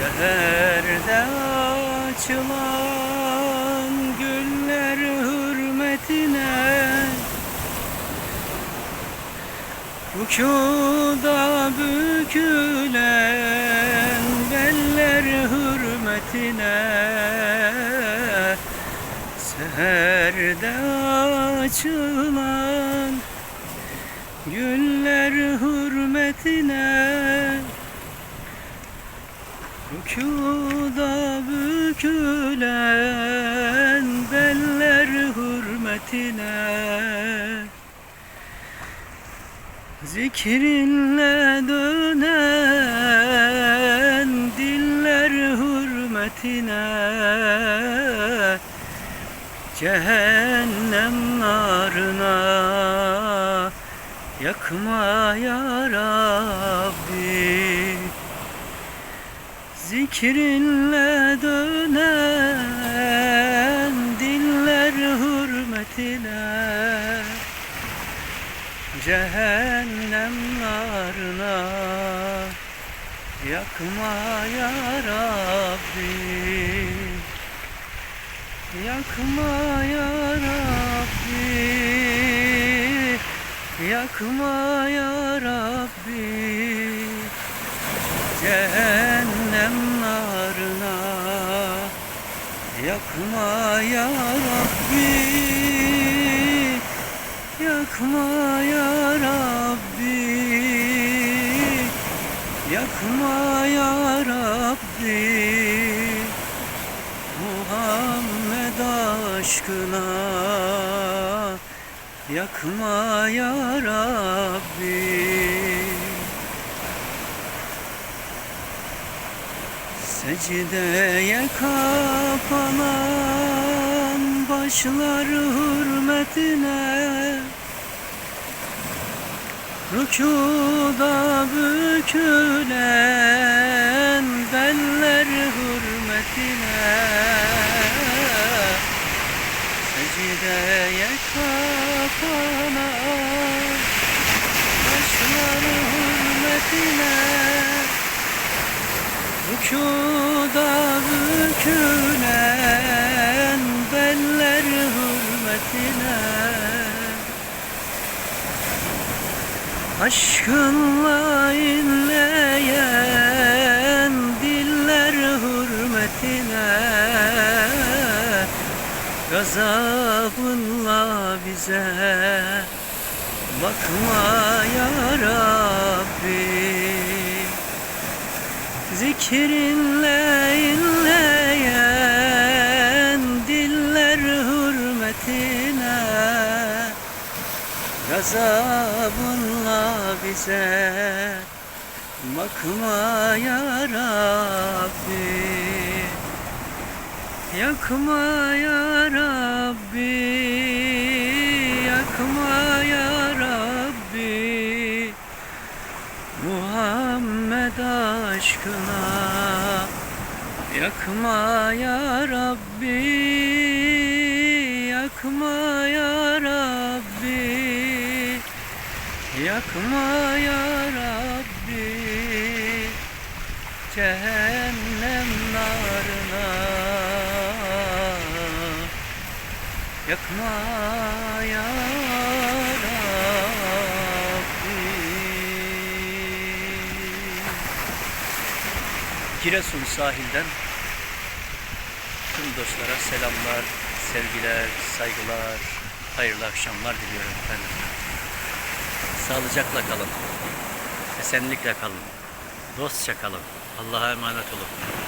Seherde açılan güller hürmetine Rükuda bükülen beller hürmetine. Seherde açılan güller hürmetine Rükuda bükülen beller hürmetine. Zikrinle dönen diller hürmetine. Cehennem narına yakma ya Rabbi Zikrinle dönen diller hürmetine. Cehennem narına yakma ya Rabbi. Yakma ya Rabbi. Yakma ya Rabbi. Cehennem narına Yakma ya Rabbi Yakma ya Rabbi Yakma ya Rabbi. Muhammed aşkına Yakma ya Rabbi Secdeye kapanan başlar hürmetine. Rükuda bükülen beller hürmetine. Secdeye kapanan başlar hürmetine Rükuda bükülen beller hürmetine. Aşkınla inleyen diller hürmetine. Gazabınla bize bakma ya Rabbi. Zikrinle inleyen hürmetine Gazabınla bize. Bakma ya Rabbi. Yakma ya Rabbi. Yakma ya Rabbi. Muhammed aşkına. Yakma ya Rabbi Yakma ya Rabbi. Yakma ya Rabbi. Cehennem narına. Yakma ya Rabbi. Giresun sahilden tüm dostlara selamlar, sevgiler, saygılar, hayırlı akşamlar diliyorum efendim. Sağlıcakla kalın, esenlikle kalın, dostça kalın. Allah'a emanet olun.